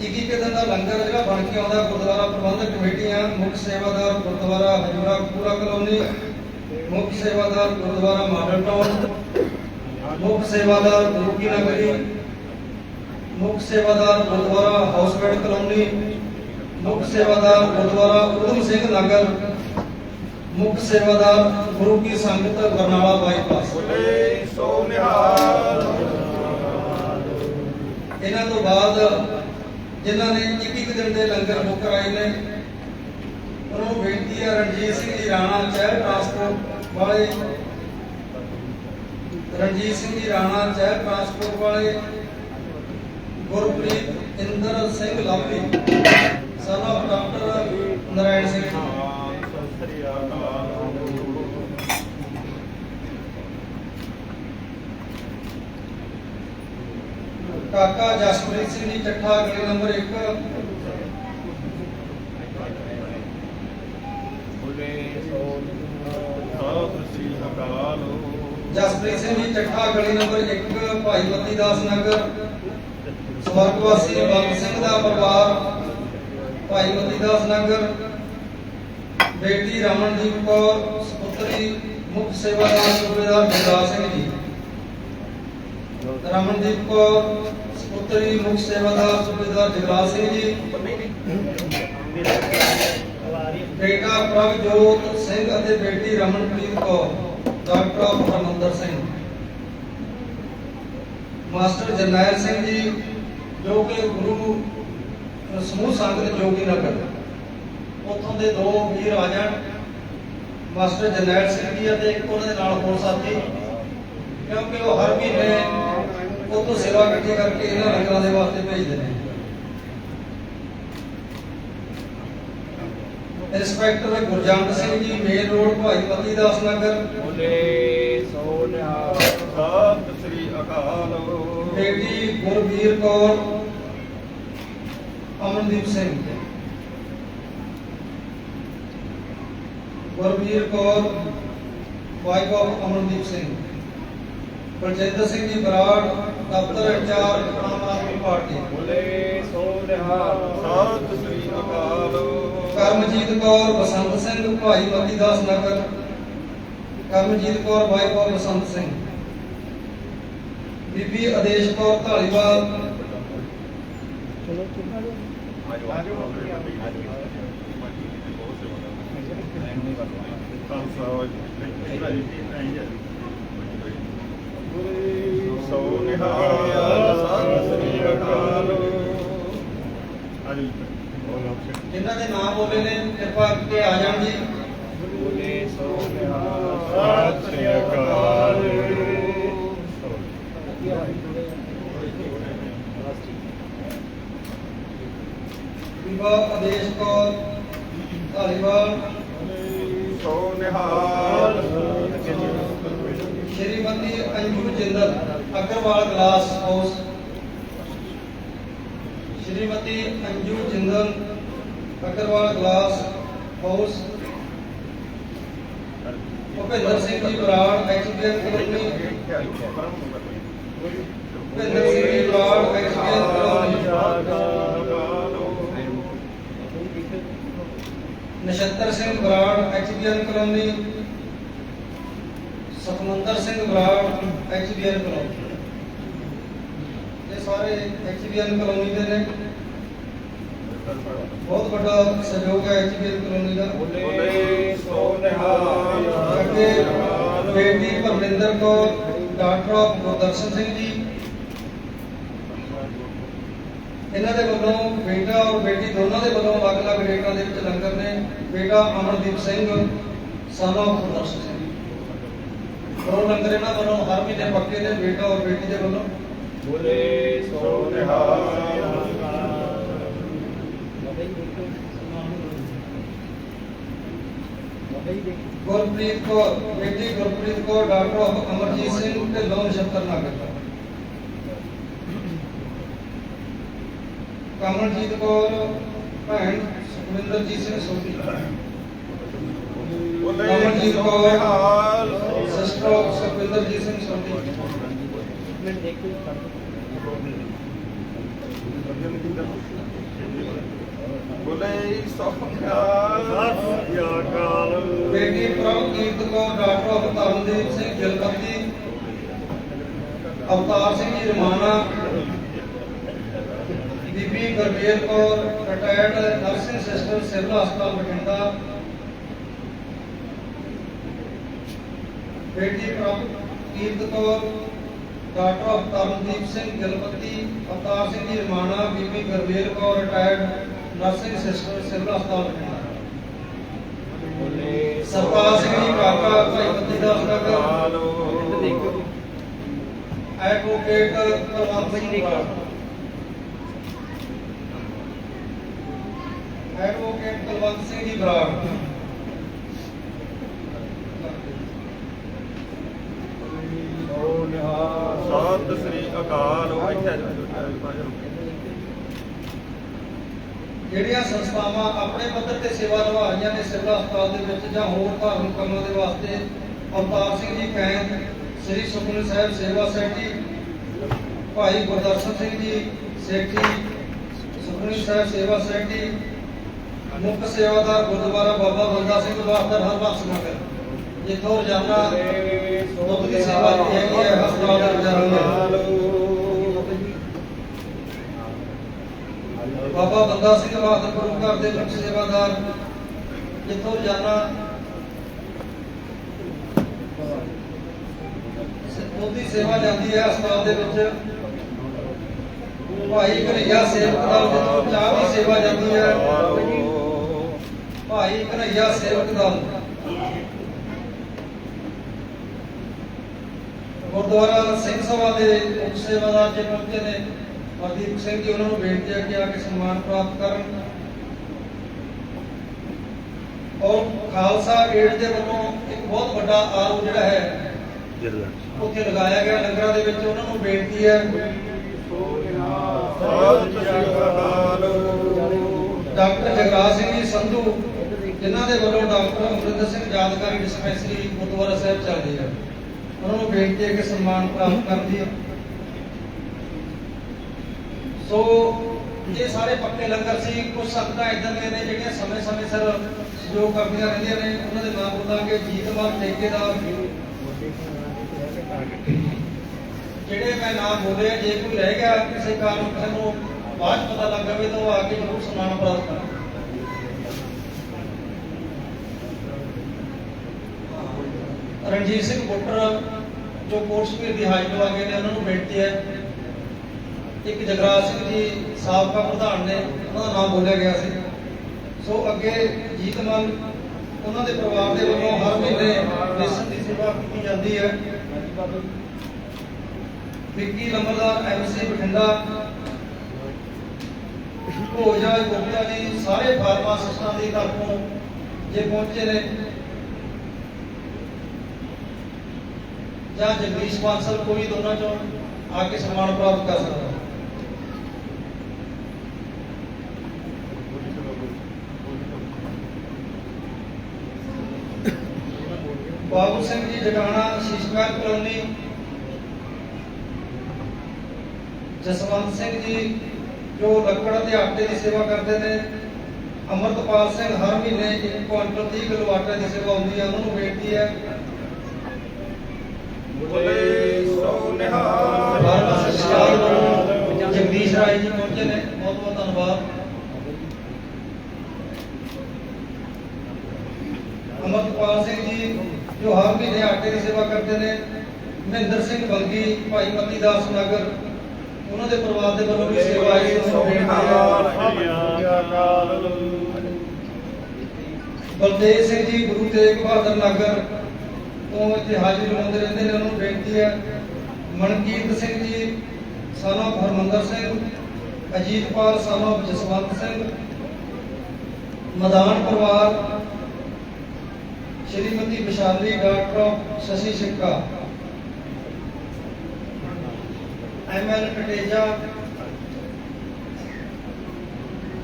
ਇੱਕ ਇੱਕ ਦਿਨ ਦਾ ਲੰਗਰ ਜਿਹੜਾ ਬਣ ਕੇ ਆਉਂਦਾ ਗੁਰਦੁਆਰਾ ਪ੍ਰਬੰਧਕ ਕਮੇਟੀਆਂ ਮੁੱਖ ਸੇਵਾਦਾਰ ਗੁਰਦੁਆਰਾ ਹਜੂਰਾ ਪੂਰਾ ਕਲੋਨੀ ਮੁੱਖ ਸੇਵਾਦਾਰ ਗੁਰਦੁਆਰਾ ਮਾਡਲ ਟਾਊਨ। ਮੁੱਖ ਸੇਵਾਦਾਰ ਗੁਰੂ ਕੀ ਨਗਰੀ ਮੁੱਖ ਸੇਵਾਦਾਰ ਗੁਰਦੁਆਰਾ ਹਾਊਸਮੇਟ ਕਲੋਨੀ, ਮੁੱਖ ਸੇਵਾਦਾਰ ਗੁਰਦੁਆਰਾ ਉਦਮ ਸਿੰਘ ਨਗਰ, ਮੁੱਖ ਸੇਵਾਦਾਰ ਗੁਰੂ ਕੀ ਸੰਗਤ ਬਰਨਾਲਾ ਬਾਈਪਾਸ। ਬੋਲੇ ਸੋ ਨਿਹਾਲ ਇਹਨਾਂ ਤੋਂ ਬਾਅਦ ਜਿਨ੍ਹਾਂ ਨੇ ਇੱਕ ਇੱਕ ਦਿਨ ਦੇ ਲੰਗਰ ਬੁੱਕ ਕਰਾਏ ਨੇ, ਉਹਨਾਂ ਨੂੰ ਬੇਨਤੀ ਹੈ ਰਣਜੀਤ ਸਿੰਘ ਜੀ ਰਾਣਾ ਚਹਿਲ ਟਰਾਂਸਪੋਰਟ ਵਾਲੇ ਰਣਜੀਤ ਸਿੰਘ ਜੀ, ਰਾਣਾ ਚਹਿਲ ਟਰਾਂਸਪੋਰਟ ਵਾਲੇ ਗੁਰਪ੍ਰੀਤ ਇੰਦਰ ਸਿੰਘ ਲਾਪੀ ਸਾਨਾ ਡਾਕਟਰ ਨਰਾਇਣ ਸਿੰਘ। ਕਾਕਾ ਜਸਪ੍ਰੀਤ ਸਿੰਘ ਜੀ, ਚੱਠਾ ਗਲੀ ਨੰਬਰ 1 ਬੋਲੇ ਸੋ ਨਿਹਾਲ ਸ੍ਰੀ ਅਕਾਲ। ਜਸਪ੍ਰੀਤ ਸਿੰਘ ਜੀ, ਚੱਠਾ ਗਲੀ ਨੰਬਰ 1 ਭਾਈ ਮਤੀ ਦਾਸ ਨਗਰ। ਸਵਰਗਵਾਸੀ ਬੰਦ ਸਿੰਘ ਦਾ ਪਰਿਵਾਰ, ਭਾਈ ਮਤੀ ਦਾਸ ਨਗਰ। ਬੇਟੀ ਰਮਨਦੀਪ ਕੌਰ ਸੁਪੁੱਤਰੀ ਮੁੱਖ ਸੇਵਾਦਾਰ ਸੂਬੇਦਾਰ ਗੁਰਦਾਸ ਸਿੰਘ ਜੀ। ਰਮਨਦੀਪ ਕੌਰ ਸੁਪੁੱਤਰੀ ਮੁੱਖ ਸੇਵਾਦਾਰ ਸੂਬੇਦਾਰ ਜਗਲਾਲ ਸਿੰਘ ਜੀ। ਬੇਟਾ ਪ੍ਰਭਜੋਤ ਸਿੰਘ ਅਤੇ ਬੇਟੀ ਰਮਨਪ੍ਰੀਤ ਕੌਰ। ਡਾਕਟਰ ਹਰਮੰਦਰ ਸਿੰਘ। ਮਾਸਟਰ ਜਰਨੈਲ ਸਿੰਘ ਜੀ, ਜੋ ਕਿ ਗੁਰੂ ਸਮੂਹ ਸੰਗਤ ਜੋਗੀ ਨਗਰ। ਉੱਥੋਂ ਦੇ ਦੋ ਵੀਰ ਆ ਜਾਣ, ਮਾਸਟਰ ਜਰਨੈਲ ਸਿੰਘ ਜੀ ਅਤੇ ਉਹਨਾਂ ਦੇ ਨਾਲ ਹੋਰ ਸਾਥੀ, ਕਿਉਂਕਿ ਉਹ ਹਰ ਮਹੀਨੇ ਉੱਥੋਂ ਸੇਵਾ ਇਕੱਠੀ ਕਰਕੇ ਇਹਨਾਂ ਲੰਗਰਾਂ ਦੇ ਵਾਸਤੇ ਭੇਜਦੇ ਨੇ। Inspector Gurjant Singh ji main road ਭਾਈ ਮਤੀ ਦਾਸ ਨਗਰ। ਬੋਲੇ ਸੋ ਨਿਹਾਲ ਸਤਿ ਸ੍ਰੀ ਅਕਾਲ। ਬੇਟੀ Gurveer Kaur Amandeep Singh. Gurveer Kaur wife of Amandeep Singh. Baljinder Singh ji Brar ਦਫ਼ਤਰ ਇੰਚਾਰਜ ਆਮ ਆਦਮੀ ਪਾਰਟੀ। ਬੋਲੇ ਸੋ ਨਿਹਾਲ ਸਤਿ ਸ੍ਰੀ ਅਕਾਲ। ਕਰਮਜੀਤ ਕੌਰ, ਬਸੰਤ ਸਿੰਘ, ਭਾਈ ਮਤੀ ਦਾਸ ਨਗਰ। Karamjit Kaur wife of Basant Singh. ਬੀਬੀ ਆਦੇਸ਼ ਕੌਰ ਢਾਲੀਵਾਲ ਸੋ ਨਿਹਾਲ, ਸਤਿ ਸ੍ਰੀ ਅਕਾਲ। ਜਿਨ੍ਹਾਂ ਦੇ ਨਾਮ ਬੋਲੇ ਨੇ, ਕਿਰਪਾ ਕਰਕੇ ਆ ਜਾਣ ਜੀ। ਬੋਲੇ ਸੋ ਨਿਹਾਲ ਸਤਿ ਸ੍ਰੀ ਅਕਾਲ। ਬੀਬਾ ਆਦੇਸ਼ ਕੌਰ ਢਾਲੀਵਾਲ ਸੋ ਨਿਹਾਲ Shrimati Anju Jindal, Agarwal glass house Shrimati Anju Jindal Agarwal glass house. Bhupinder Singh ji Brar XEN colony Bhupinder Singh ji Brar XEN colony Nachhatar Singh Brar HBN colony Sukhmandar Singh Brar HBN colony ਇਹ ਸਾਰੇ ਐਚਬੀਐਨ colony ਦੇ ਨੇ। ਬਹੁਤ ਵੱਡਾ ਸਹਿਯੋਗ ਹੈ ਐਚਬੀਐਨ colony ਦਾ। ਬੋਲੇ ਸੋ ਨਿਹਾਲ ਅੱਗੇ ਬੇਟੀ ਪਰਮਿੰਦਰ ਕੌਰ, ਡਾਕਟਰ ਗੁਰਦਰਸ਼ਨ ਸਿੰਘ ਜੀ। ਇਹਨਾਂ ਦੇ ਵੱਲੋਂ ਬੇਟਾ ਔਰ ਬੇਟੀ ਦੋਨਾਂ ਦੇ ਵੱਲੋਂ ਅਲੱਗ-ਅਲੱਗ ਰੇਟਾਂ ਦੇ ਵਿੱਚ ਲੰਗਰ ਨੇ। ਬੇਟਾ ਅਮਨਦੀਪ ਸਿੰਘ ਸਾਨਾ of ਗੁਰਦਰਸ਼ਨ ਸਿੰਘ ਉਹ ਲੰਗਰ ਇਹਨਾਂ ਵੱਲੋਂ ਹਰ ਮਹੀਨੇ ਪੱਕੇ ਨੇ, ਬੇਟਾ ਔਰ ਬੇਟੀ ਦੇ ਵੱਲੋਂ। ਬੋਲੇ ਸੋ ਨਿਹਾਲ। ਗੁਰਪ੍ਰੀਤ ਕੌਰ ਬੇਟੀ ਗੁਰਪ੍ਰੀਤ ਕੌਰ ਡਾਕਟਰ ਆਫ ਅਮਰਜੀਤ ਸਿੰਘ ਤੇ ਲੋਨ ਸ਼ੰਕਰ ਨਗਰ। ਕਮਲਜੀਤ ਕੌਰ ਭੈਣ ਸੁਖਵਿੰਦਰਜੀਤ Singh Sodhi. Amanjit Kaur sister of Sukhwinderjit Singh Sodhi. ਬੋਲੇ ਸੋਹਣਿਆ ਕਾਲ ਬੇਟੀ Prabhkirat Kaur doctor of Singh, ਜਲਪਤੀ, Avtar Singh ji, Ramanna, Bibi Gurmel Kaur retired nursing sister civil ਹਸਪਤਾਲ ਬਠਿੰਡਾ। ਬੇਟੀ Prabhkirat Kaur doctor of Singh, ਜਲਪਤੀ, Avtar Singh ji, Ramanna, Bibi Gurmel Kaur retired nursing sister civil ਹਸਪਤਾਲ ਬਠਿੰਡਾ ਸਰਦਾਰ ਸਿੰਘ ਜੀ ਕਾਕਾ ਭਾਈ ਪਤੀ ਦਾਸ ਨਗਰ ਐਡਵੋਕੇਟ ਕੁਲਵੰਤ ਸਿੰਘ ਬਰਾੜ ਐਡਵੋਕੇਟ ਕੁਲਵੰਤ ਸਿੰਘ ਜੀ ਬਰਾੜ ਸਤਿ ਸ੍ਰੀ ਅਕਾਲ। ਉਹ ਇੱਥੇ ਆ ਜਾਓ। ਜਿਹੜੀਆਂ ਸੰਸਥਾਵਾਂ ਆਪਣੇ ਪੱਧਰ ਤੇ ਸੇਵਾ ਨਿਭਾ ਰਹੀਆਂ ਨੇ ਸਿਵਲ ਹਸਪਤਾਲ ਦੇ ਵਿੱਚ ਜਾਂ ਹੋਰ ਧਾਰਮਿਕ ਕੰਮਾਂ ਦੇ ਵਾਸਤੇ ਅਵਤਾਰ ਸਿੰਘ ਜੀ ਕੈਂਪ ਸ੍ਰੀ ਸੁਖਮਨੀ ਸਾਹਿਬ ਸੇਵਾ ਸੋਸਾਇਟੀ ਭਾਈ ਗੁਰਦਰਸ਼ਨ ਸਿੰਘ ਜੀ ਸੇਠੀ ਸੁਖਮਨੀ ਸਾਹਿਬ ਸੇਵਾ ਸੋਸਾਇਟੀ ਮੁੱਖ ਸੇਵਾਦਾਰ ਗੁਰਦੁਆਰਾ ਬਾਬਾ ਬੰਦਾ ਸਿੰਘ ਬਹਾਦਰ ਹਰਬਖਸ਼ ਨਗਰ ਜਿੱਥੋਂ ਰੋਜ਼ਾਨਾ ਦੁੱਧ ਦੀ ਸੇਵਾ ਦਿੱਤੀ ਹੈਗੀ ਹੈ ਹਸਪਤਾਲ ਦੇ ਰੋਜ਼ਾਨਾ ਬਾਬਾ ਬੰਦਾ ਸਿੰਘ ਬਹਾਦਰ ਗੁਰੂ ਘਰ ਦੇ ਮੁੱਖ ਸੇਵਾਦਾਰ ਜਿੱਥੋਂ ਰੋਜ਼ਾਨਾ ਦੁੱਧ ਸੇਵਾ ਜਾਂਦੀ ਹੈ ਹਸਪਤਾਲ ਦੇ ਵਿੱਚ। ਭਾਈ ਕਨਈਆ ਸੇਵਕ ਦਲ ਜਿੱਥੋਂ ਚਾਹ ਦੀ ਸੇਵਾ ਜਾਂਦੀ ਹੈ। ਭਾਈ ਕਨਈਆ ਸੇਵਕ ਦਲ। ਗੁਰਦੁਆਰਾ ਸਿੰਘ ਸਭਾ ਦੇ ਮੁੱਖ ਸੇਵਾਦਾਰ ਜੀ ਪਹੁੰਚੇ ਨੇ। ਹਰਦੀਪ ਸਿੰਘ ਜੀ ਉਹਨਾਂ ਨੂੰ ਬੇਨਤੀ ਹੈ ਕਿ ਆ ਕੇ ਸਨਮਾਨ ਪ੍ਰਾਪਤ ਕਰਨ। ਔਰ ਖਾਲਸਾ ਏਡ ਦੇ ਵੱਲੋਂ ਇੱਕ ਬਹੁਤ ਵੱਡਾ ਆਰਓ ਜਿਹੜਾ ਹੈ ਉੱਥੇ ਲਗਾਇਆ ਗਿਆ। ਲੰਗਰਾਂ ਦੇ ਵਿੱਚ ਉਹਨਾਂ ਨੂੰ ਬੇਨਤੀ ਹੈ। ਡਾਕਟਰ ਜਗਰਾਜ ਸਿੰਘ ਜੀ ਸੰਧੂ ਜਿਨ੍ਹਾਂ ਦੇ ਵੱਲੋਂ ਡਾਕਟਰ ਅਮਰਿੰਦਰ ਸਿੰਘ ਯਾਦਗਾਰੀ ਡਿਸਪੈਂਸਰੀ ਗੁਰਦੁਆਰਾ ਸਾਹਿਬ ਚੱਲਦੀ ਹੈ। ਉਹਨਾਂ ਨੂੰ ਬੇਨਤੀ ਹੈ ਕਿ ਸਨਮਾਨ ਪ੍ਰਾਪਤ ਕਰਨ ਦੀ। ਸੋ ਇਹ ਸਾਰੇ ਪੱਕੇ ਲੰਗਰ ਸੀ। ਕੁਝ ਸੰਗਤਾਂ ਇਦਾਂ ਦੀਆਂ ਨੇ ਜਿਹੜੀਆਂ ਸਮੇਂ-ਸਮੇਂ ਸਿਰ ਸਹਿਯੋਗ ਕਰਦੀਆਂ ਰਹਿੰਦੀਆਂ ਨੇ, ਉਹਨਾਂ ਦੇ ਨਾਮ ਬੋਲਾਂਗੇ। ਜੀਤਮਾਨ ਠੇਕੇਦਾਰ ਜਿਹੜੇ ਮੈਂ ਨਾਮ ਬੋਲੇ, ਜੇ ਕੋਈ ਰਹਿ ਗਿਆ ਕਿਸੇ ਕਾਰਨ ਕਿਸੇ ਨੂੰ ਬਾਅਦ 'ਚ ਪਤਾ ਲੱਗ ਜਾਵੇ ਤਾਂ ਉਹ ਆ ਕੇ ਜ਼ਰੂਰ ਸਨਮਾਨ ਪ੍ਰਾਪਤ ਕਰੇ ਰਣਜੀਤ ਸਿੰਘ ਬੁੱਟਰ, ਜੋ ਕੋਰਸ ਕੋਟਸ਼ਮੀਰ ਦੀ ਹਾਈ ਆ ਗਏ ਨੇ, ਉਹਨਾਂ ਨੂੰ ਬੇਨਤੀ ਹੈ ਇੱਕ ਜਗਰਾਜ ਸਿੰਘ ਜੀ, ਸਾਬਕਾ ਪ੍ਰਧਾਨ ਨੇ, ਉਹਨਾਂ ਦਾ ਨਾਮ ਬੋਲਿਆ ਗਿਆ ਸੀ। ਸੋ ਅੱਗੇ ਜੀਤਮਨ ਉਹਨਾਂ ਦੇ ਪਰਿਵਾਰ ਦੇ ਵੱਲੋਂ ਹਰ ਮਹੀਨੇ ਰੇਸ਼ਨ ਦੀ ਸੇਵਾ ਕੀਤੀ ਜਾਂਦੀ ਹੈ। ਵਿੱਕੀ ਲੰਬਰਦਾਰ ਐਮਸੀ ਬਠਿੰਡਾ, ਭੋਜਾ ਗੁਪਤਾ ਜੀ ਸਾਰੇ ਫਾਰਮਾਸਿਸਟਾਂ ਦੀ ਤਰਫੋਂ ਜੇ ਪਹੁੰਚੇ ਨੇ, ਜਾਂ ਜਗਦੀਸ਼ ਬਾਂਸਲ ਕੋਈ ਦੋਨਾਂ ਚੋਂ ਆ ਕੇ ਸਨਮਾਨ ਪ੍ਰਾਪਤ ਕਰ ਸਕਦਾ ਹੈ। ਬਾਬੂ ਸਿੰਘ ਜੀ ਜਗਾਣਾ ਸ਼ੀਸ਼ਮਹਿਲ ਕਲੋਨੀ। ਜਸਵੰਤ ਸਿੰਘ ਜੀ ਜੋ ਲੱਕੜ ਅਤੇ ਆਟੇ ਦੀ ਸੇਵਾ ਕਰਦੇ ਨੇ। ਅਮਰਤਪਾਲ ਸਿੰਘ ਹਰ ਮਹੀਨੇ 1 ਕੁਇੰਟਲ 30 ਕਿਲੋ ਆਟੇ ਦੀ ਸੇਵਾ ਹੁੰਦੀ ਹੈ ਉਹਨਾਂ ਨੂੰ ਬੇਨਤੀ ਹੈ ਬੋਲੇ ਸਤਿਕਾਰ ਜਗਦੀਸ਼ ਰਾਏ ਜੀ ਪਹੁੰਚੇ ਨੇ ਬਹੁਤ ਬਹੁਤ ਧੰਨਵਾਦ। ਅਮਰਪਾਲ ਸਿੰਘ ਜੀ ਹਰ ਮਹੀਨੇ ਆਟੇ ਦੀ ਸੇਵਾ ਕਰਦੇ ਨੇ। ਮਹਿੰਦਰ ਸਿੰਘ ਬਲਗੀ ਭਾਈ ਮਤੀ ਦਾਸ ਨਗਰ ਉਹਨਾਂ ਦੇ ਪਰਿਵਾਰ ਦੇ ਵੱਲੋਂ ਵੀ ਸੇਵਾ ਹੈ। ਬਲਦੇਵ ਸਿੰਘ ਜੀ ਗੁਰੂ ਤੇਗ ਬਹਾਦਰ ਨਗਰ ਤੋਂ ਇੱਥੇ ਹਾਜ਼ਰੀ ਲਗਾਉਂਦੇ ਰਹਿੰਦੇ ਨੇ ਉਹਨਾਂ ਨੂੰ ਬੇਨਤੀ ਹੈ। ਮਨਕੀਰਤ ਸਿੰਘ ਜੀ ਸਾਨਾ ਹਰਮੰਦਰ ਸਿੰਘ ਅਜੀਤਪਾਲ ਸਾਨਾ ਜਸਵੰਤ ਸਿੰਘ ਮਦਾਨ ਪਰਿਵਾਰ ਸ਼੍ਰੀਮਤੀ ਵਿਸ਼ਾਲੀ ਡਾਕਟਰ ਸ਼ਸ਼ੀ ਸਿੱਕਾ ਐਮਐਲ ਕਟੇਜਾ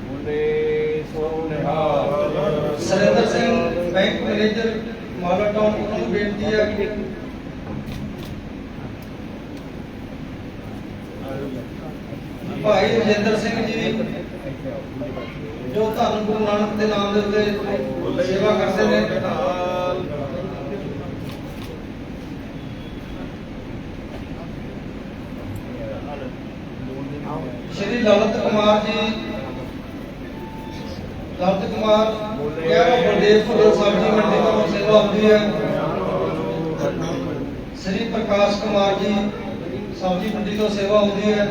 ਬੋਲੇ ਸੋਹਣਿਆ Surinder Singh bank manager Model Town ਨੂੰ ਬੇਨਤੀ ਹੈ ਕਿ ਭਾਈ ਰਜਿੰਦਰ ਸਿੰਘ ਜੀ ਜੋ ਧੰਨ ਗੁਰੂ ਨਾਨਕ ਦੇ ਨਾਮ ਦੇ ਉੱਤੇ ਸੇਵਾ ਕਰਦੇ ਨੇ ਸ਼੍ਰੀ ਲਲਿਤ ਕੁਮਾਰ ਜੀ ਲਲਿਤ ਕੁਮਾਰ, ਕਿਹਾ ਬਲਦੇਵਪੁਰ ਸਬਜ਼ੀ ਮੰਡੀ ਤੋਂ ਸੇਵਾ ਹੁੰਦੀ ਹੈ। ਸ਼੍ਰੀ ਪ੍ਰਕਾਸ਼ ਕੁਮਾਰ ਜੀ ਸਬਜ਼ੀ ਮੰਡੀ ਤੋਂ ਸੇਵਾ ਹੁੰਦੀ ਹੈ।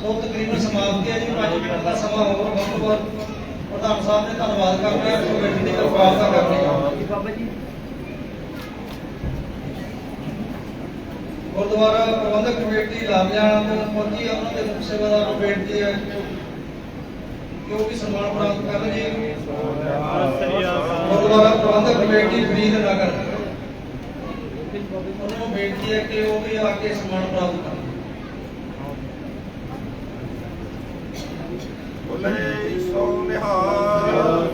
ਸੋ ਤਕਰੀਬਨ ਸਮਾਪਤੀ ਹੈ ਜੀ 5 ਮਿੰਟ ਦਾ ਸਮਾਂ ਹੋਰ ਬਹੁਤ ਬਹੁਤ। ਪ੍ਰਧਾਨ ਸਾਹਿਬ ਨੇ ਧੰਨਵਾਦ ਕਰਦੇ ਹਾਂ ਕਮੇਟੀ ਦੀ ਕਿਰਪਾਲਤਾ ਕਰਦੇ ਹਾਂ। ਬਾਬਾ ਜੀ ਗੁਰਦੁਆਰਾ ਪ੍ਰਬੰਧਕ ਕਮੇਟੀ ਲਾਭਿਆਣਾ ਤੋਂ ਪਹੁੰਚੀ ਹੈ, ਉਹਨਾਂ ਦੇ ਮੁੱਖ ਸੇਵਾਦਾਰ ਨੂੰ ਬੇਨਤੀ ਹੈ। ਕਿ ਉਹ ਵੀ ਸਨਮਾਨ ਪ੍ਰਾਪਤ ਕਰਨ ਜੀ ਗੁਰਦੁਆਰਾ ਪ੍ਰਬੰਧਕ ਕਮੇਟੀ ਫਰੀਦ ਨਗਰ ਉਹਨਾਂ ਨੂੰ ਬੇਨਤੀ ਹੈ ਕਿ ਉਹ ਵੀ ਆ ਕੇ ਸਨਮਾਨ ਪ੍ਰਾਪਤ ਕਰਨ। ਬੋਲੇ ਸੋ ਨਿਹਾਲ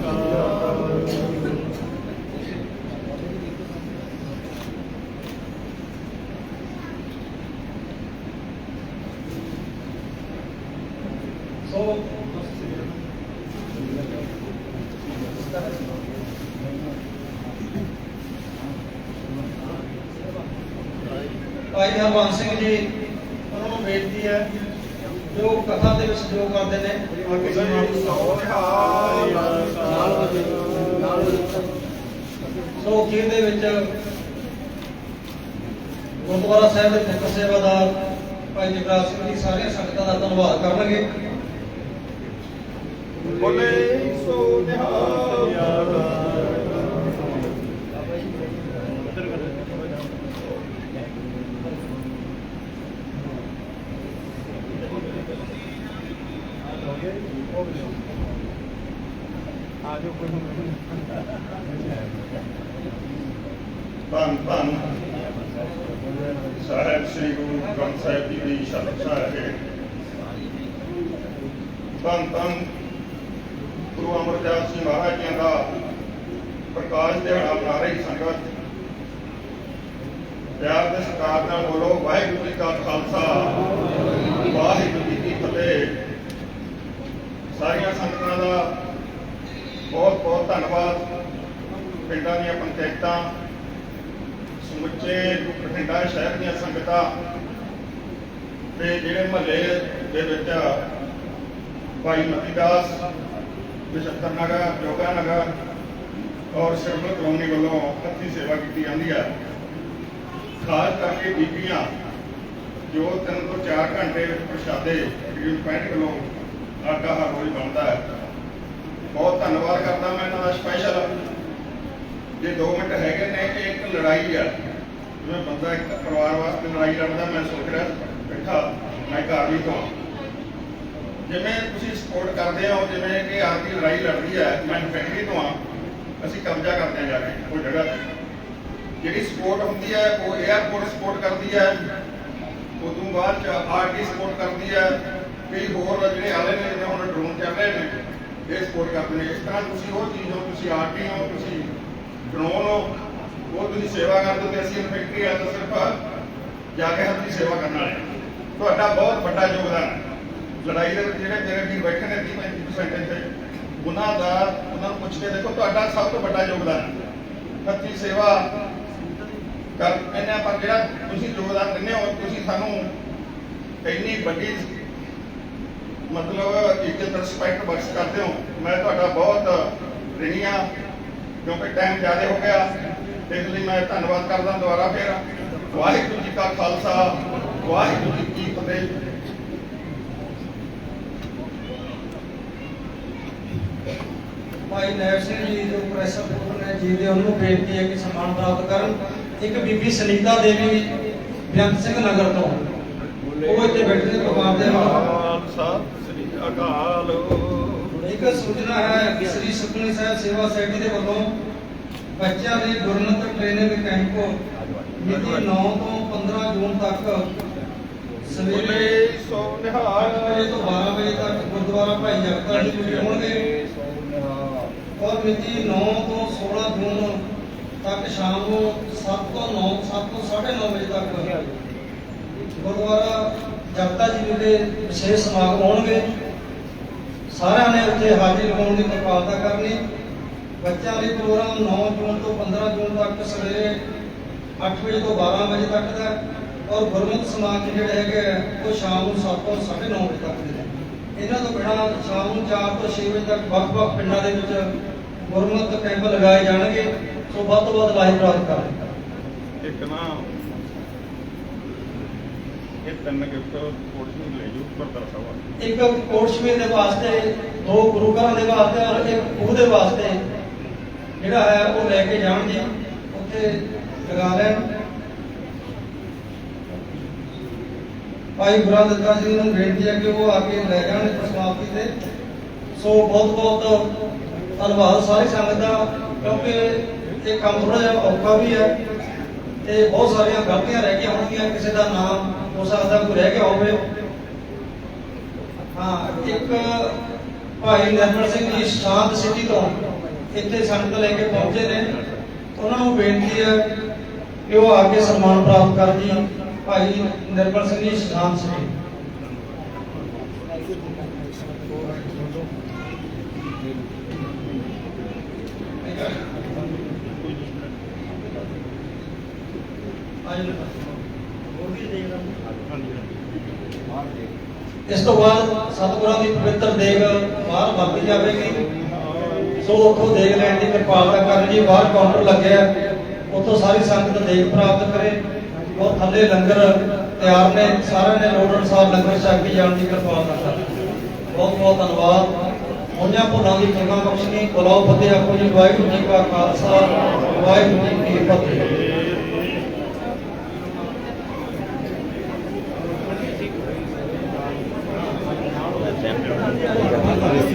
ਸੋ ਭਾਈ ਹਰਵੰਸ ਸਿੰਘ ਜੀ ਉਹਨਾਂ ਨੂੰ ਬੇਨਤੀ ਹੈ ਜੋ ਕਥਾ ਦੇ ਵਿੱਚ ਜੋ ਕਰਦੇ ਨੇ ਸੋ ਅਖੀਰ ਦੇ ਵਿੱਚ ਗੁਰਦੁਆਰਾ ਸਾਹਿਬ ਦੇ ਮੁੱਖ ਸੇਵਾਦਾਰ ਭਾਈ ਜਗਰਾਜ ਸਿੰਘ ਜੀ ਸਾਰੀਆਂ ਸੰਗਤਾਂ ਦਾ ਧੰਨਵਾਦ ਕਰਨਗੇ। ਬੋਲੇ ਸੋ ਨਿਹਾਲ। ਆਜੋ ਧੰਨ ਧੰਨ। ਸਾਹਿਬ ਸ੍ਰੀ ਗੁਰੂ ਗ੍ਰੰਥ ਸਾਹਿਬ ਜੀ ਦੀ ਸ਼ਬਦ ਸਾਹਿਬ ਹੈ ਧੰਨ ਧੰਨ। ਗੁਰੂ ਅਮਰਦਾਸ ਜੀ ਮਹਾਰਾਜ ਜੀ ਦਾ ਪ੍ਰਕਾਸ਼ ਦਿਹਾੜਾ ਮਨਾ ਰਹੀ ਸੰਗਤ। ਪਿਆਰ ਦੇ ਸਤਿਕਾਰ ਨਾਲ ਬੋਲੋ, ਵਾਹਿਗੁਰੂ ਜੀ ਕਾ ਖਾਲਸਾ। ਵਾਹਿਗੁਰੂ ਜੀ ਕੀ ਫਤਿਹ। ਸਾਰੀਆਂ ਸੰਗਤਾਂ ਦਾ ਬਹੁਤ ਬਹੁਤ ਧੰਨਵਾਦ। ਪਿੰਡਾਂ ਦੀਆਂ ਪੰਚਾਇਤਾਂ, ਸਮੁੱਚੇ ਬਠਿੰਡਾ ਸ਼ਹਿਰ ਦੀਆਂ ਸੰਗਤਾਂ ਤੇ ਜਿਹੜੇ ਮਹੱਲੇ ਦੇ ਵਿੱਚ ਭਾਈ ਮਤੀਦਾਸ ਬਿਸ਼ੱਤਰ ਨਗਰ, ਜੋਗਾ ਨਗਰ ਔਰ ਸਿਰਮਲ ਕਲੋਨੀ ਵੱਲੋਂ ਹੱਥੀ ਸੇਵਾ ਕੀਤੀ ਜਾਂਦੀ ਹੈ ਖਾਸ ਕਰਕੇ ਬੀਬੀਆਂ ਜੋ ਤਿੰਨ ਤੋਂ 4 ਘੰਟੇ ਪ੍ਰਸ਼ਾਦੇ ਤਕਰੀਬਨ 65 ਕਿਲੋ ਆਟਾ ਹਰ ਰੋਜ਼ ਬਣਦਾ ਹੈ। ਬਹੁਤ ਧੰਨਵਾਦ ਕਰਦਾ ਮੈਂ ਇਹਨਾਂ ਦਾ ਸਪੈਸ਼ਲ ਜੇ 2 ਮਿੰਟ ਹੈਗੇ ਨੇ, ਇਹ ਇੱਕ ਲੜਾਈ ਆ। ਜਿਵੇਂ ਬੰਦਾ ਇੱਕ ਪਰਿਵਾਰ ਵਾਸਤੇ ਲੜਾਈ ਲੜਦਾ, ਮੈਂ ਸੋਚ ਰਿਹਾ ਬੈਠਾ, ਮੈਂ ਘਰ ਵੀ ਤੋਂ ਜਿਵੇਂ ਤੁਸੀਂ ਸਪੋਰਟ ਕਰਦੇ ਹੋ, ਜਿਵੇਂ ਕਿ ਆਰਤੀ ਲੜਾਈ ਲੜਦੀ ਹੈ, ਮੈਂ ਫੈਕਟਰੀ ਤੋਂ ਆ ਅਸੀਂ ਕਬਜ਼ਾ ਕਰਦੇ ਹਾਂ ਜਾ ਕੇ, ਉਹ ਜਗ੍ਹਾ ਤੇ। ਜਿਹੜੀ ਸਪੋਰਟ ਹੁੰਦੀ ਹੈ, ਉਹ 에ਅਰਪੋਰਟ ਸਪੋਰਟ ਕਰਦੀ ਹੈ। ਉਦੋਂ ਬਾਅਦ ਚ ਆਰਟੀ ਸਪੋਰਟ ਕਰਦੀ ਹੈ। ਕਈ ਹੋਰ ਜਿਹੜੇ ਆਲੇ ਨੇ ਜਿਵੇਂ ਹੁਣ ਡਰੋਨ ਚੱਲ ਰਹੇ ਨੇ, ਇਹ ਸਪੋਰਟ ਕਰਦੇ ਨੇ। ਇਸ ਤਰ੍ਹਾਂ ਤੁਸੀਂ ਉਹ ਚੀਜ਼ ਹੋ, ਤੁਸੀਂ ਆਰਟੀ ਹੋ, ਤੁਸੀਂ ਡਰੋਨ ਹੋ, ਉਹ ਤੁਸੀਂ ਸੇਵਾ ਕਰਦੇ ਤੇ ਅਸੀਂ ਫੈਕਟਰੀ ਆ ਤਾਂ ਸਿਰਫ ਜਾ ਕੇ ਹੱਥੀ ਸੇਵਾ ਕਰਨ ਵਾਲੇ ਤੁਹਾਡਾ ਬਹੁਤ ਵੱਡਾ ਯੋਗਦਾਨ ਲੜਾਈ ਦੇ ਵਿੱਚ ਜਿਹੜੇ ਮੇਰੇ ਵੀਰ ਬੈਠੇ ਨੇ 30 35% ਇੱਥੇ ਉਹਨਾਂ ਦਾ, ਉਹਨਾਂ ਨੂੰ ਪੁੱਛ ਕੇ ਦੇਖੋ, ਤੁਹਾਡਾ ਸਭ ਤੋਂ ਵੱਡਾ ਯੋਗਦਾਨ ਹੈ। ਹੱਥੀ ਸੇਵਾ ਕਰ, ਇਹਨੇ ਪਰ ਜਿਹੜਾ ਤੁਸੀਂ ਯੋਗਦਾਨ ਦਿੰਦੇ ਹੋ, ਤੁਸੀਂ ਸਾਨੂੰ ਇੰਨੀ ਵੱਡੀ ਮਤਲਬ ਇੱਜ਼ਤ ਰਿਸਪੈਕਟ ਬਖਸ਼ ਕਰਦੇ ਹੋ। ਮੈਂ ਤੁਹਾਡਾ ਬਹੁਤ ਰਿਣੀ ਹਾਂ ਕਿਉਂਕਿ ਟਾਈਮ ਜ਼ਿਆਦਾ ਹੋ ਗਿਆ, ਇਸ ਲਈ ਮੈਂ ਧੰਨਵਾਦ ਕਰਦਾ ਦੁਬਾਰਾ ਫਿਰ। ਵਾਹਿਗੁਰੂ ਜੀ ਕਾ ਖਾਲਸਾ, ਵਾਹਿਗੁਰੂ ਜੀ ਕੀ ਫਤਿਹ। ਭਾਈ ਨੈਬ ਸਿੰਘ ਜੀ ਜੋ ਪ੍ਰੈਸ਼ਰ ਕੁੱਟਰ ਨੇ ਜੀ ਦੇ ਉਹਨੂੰ ਬੇਨਤੀ ਹੈ ਕਿ ਸਨਮਾਨ ਪ੍ਰਾਪਤ ਕਰਨ। ਇੱਕ ਬੀਬੀ ਸੁਨੀਤਾ ਦੇਵੀ ਬੇਅੰਤ ਸਿੰਘ ਨਗਰ ਤੋਂ। ਉਹ ਇੱਥੇ ਬੈਠੇ ਨੇ ਪਰਿਵਾਰ ਦੇ ਨਾਲ। ਖਾਲਸਾ ਸ੍ਰੀ ਅਕਾਲ। ਇੱਕ ਸੂਚਨਾ ਹੈ ਕਿ ਸ੍ਰੀ ਸੁਖਮਨੀ ਸਾਹਿਬ ਸੇਵਾ ਸੋਸਾਇਟੀ ਦੇ ਵੱਲੋਂ ਬੱਚਿਆਂ ਲਈ ਗੁਰਮਤਿ ਟ੍ਰੇਨਿੰਗ ਕੈਂਪ ਮਿਤੀ 9 ਤੋਂ 15 ਜੂਨ ਤੱਕ ਸਵੇਰੇ ਬੋਲੇ ਸੋ 8 ਵਜੇ ਨਿਹਾਲ ਤੋਂ 12 ਵਜੇ ਤੱਕ ਗੁਰਦੁਆਰਾ ਭਾਈ ਜਗਤਾ ਜੀ ਵਿਖੇ ਹੋਣਗੇ। ਔਰ ਮਿਤੀ 9 ਤੋਂ 16 ਜੂਨ ਤੱਕ ਸ਼ਾਮ ਨੂੰ 7 ਤੋਂ 9 7 ਤੋਂ 9:30 ਵਜੇ ਤੱਕ ਗੁਰਦੁਆਰਾ ਜਗਤਾ ਜੀ ਦੇ ਵਿਸ਼ੇਸ਼ ਸਮਾਗਮ ਹੋਣਗੇ ਸਾਰਿਆਂ ਨੇ ਉੱਥੇ ਹਾਜ਼ਰੀ ਲਗਾਉਣ ਦੀ ਕਿਰਪਾਲਤਾ ਕਰਨੀ। ਬੱਚਿਆਂ ਲਈ ਪ੍ਰੋਗਰਾਮ 9 ਜੂਨ ਤੋਂ 15 ਜੂਨ ਤੱਕ ਸਵੇਰੇ 8 ਵਜੇ ਤੋਂ 12 ਵਜੇ ਤੱਕ ਦਾ ਔਰ ਗੁਰਮਤਿ ਸਮਾਗਮ ਜਿਹੜੇ ਹੈਗੇ ਆ, ਉਹ ਸ਼ਾਮ ਨੂੰ 7 ਤੋਂ 9:30 ਵਜੇ ਤੱਕ ਦੇ ਇਹਨਾਂ ਤੋਂ ਬਿਨਾਂ ਸ਼ਾਮ ਨੂੰ 4 ਤੋਂ 6 ਵਜੇ ਤੱਕ ਵੱਖ-ਵੱਖ ਪਿੰਡਾਂ ਦੇ ਵਿੱਚ ਗੁਰਮਤਿ ਕੈਂਪ ਲਗਾਏ ਜਾਣਗੇ। ਸੋ ਵੱਧ ਤੋਂ ਵੱਧ ਲਾਈਵ ਪ੍ਰਾਪਤ ਕरें ਇੱਕ ਨਾ ਇਹ ਤਿੰਨ ਗਿਫਟ ਕੋਰਸ ਲੈ ਜੂ ਗੁਰਦੁਆਰਾ ਸਾਹਿਬ ਇੱਕ ਕੋਟਸ਼ਮੀਰ ਦੇ ਵਾਸਤੇ, ਦੋ ਗੁਰੂ ਘਰਾਂ ਦੇ ਵਾਸਤੇ ਔਰ ਇੱਕ ਉਹਦੇ ਵਾਸਤੇ। ਜਿਹੜਾ ਹੈ, ਉਹ ਲੈ ਕੇ ਜਾਣ ਜੀ ਉੱਥੇ ਲਗਾ ਲੈਣ। ਭਾਈ ਗੁਰਾਂ ਦਿੱਤਾ ਜੀ ਨੂੰ ਬੇਨਤੀ ਹੈ ਕਿ ਉਹ ਆ ਕੇ ਲੈ ਜਾਣ ਇਸ ਸਮਾਪਤੀ ਤੇ। ਸੋ ਬਹੁਤ ਬਹੁਤ ਧੰਨਵਾਦ ਸਾਰੀ ਸੰਗਤ ਦਾ, ਕਿਉਂਕਿ ਇਹ ਕੰਮ ਥੋੜਾ ਜਿਹਾ ਔਖਾ ਵੀ ਹੈ। ਤੇ ਬਹੁਤ ਸਾਰੀਆਂ ਗਲਤੀਆਂ ਰਹਿ ਗਈਆਂ ਹੋਣਗੀਆਂ, ਕਿਸੇ ਦਾ ਨਾਮ ਹੋ ਸਕਦਾ ਕੋਈ ਰਹਿ ਗਿਆ ਹੋਵੇ। ਹਾਂ, ਇੱਕ ਭਾਈ ਨਿਰਮਲ ਸਿੰਘ ਜੀ ਸ਼ਾਂਤ ਸਿਟੀ ਤੋਂ ਇੱਥੇ ਸੰਗਤ ਲੈ ਕੇ ਪਹੁੰਚੇ ਨੇ। ਉਹਨਾਂ ਨੂੰ ਬੇਨਤੀ ਹੈ ਕਿ ਉਹ ਆ ਕੇ ਸਨਮਾਨ ਪ੍ਰਾਪਤ ਕਰਦੀ ਭਾਈ ਨਿਰਮਲ ਸਿੰਘ ਜੀ ਸ਼ਾਂਤ ਸਿਟੀ ਆਜੋ ਹੋਰ ਵੀ ਦੇਖ ਇਸ ਤੋਂ ਬਾਅਦ ਸਤਿਗੁਰਾਂ ਦੀ ਪਵਿੱਤਰ ਦੇਗ ਬਾਹਰ ਵਰਤੀ ਜਾਵੇਗੀ। ਸੋ ਉੱਥੋਂ ਦੇਗ ਲੈਣ ਦੀ ਕਿਰਪਾਲਤਾ ਕਰਨ ਜੀ ਬਾਹਰ ਕਾਊਂਟਰ ਲੱਗਿਆ ਉੱਥੋਂ ਸਾਰੀ ਸੰਗਤ ਦੇਗ ਪ੍ਰਾਪਤ ਕਰੇ। ਉਹ ਥੱਲੇ ਲੰਗਰ ਤਿਆਰ ਨੇ। ਸਾਰਿਆਂ ਨੇ ਲੋੜ ਅਨੁਸਾਰ ਲੰਗਰ ਛਕ ਕੇ ਜਾਣ ਦੀ ਕਿਰਪਾਲਤਾ ਕਰਨ ਬਹੁਤ ਬਹੁਤ ਧੰਨਵਾਦ। ਉਹਨਾਂ ਭੁੱਲਾਂ ਦੀ ਕਿਰਪਾ ਬਖਸ਼ਣੀ। ਬੁਲਾਓ ਫਤਿਹ ਆਖੋ ਜੀ। ਵਾਹਿਗੁਰੂ ਜੀ ਕਾ ਖਾਲਸਾ, ਵਾਹਿਗੁਰੂ ਜੀ ਕੀ ਫਤਿਹ।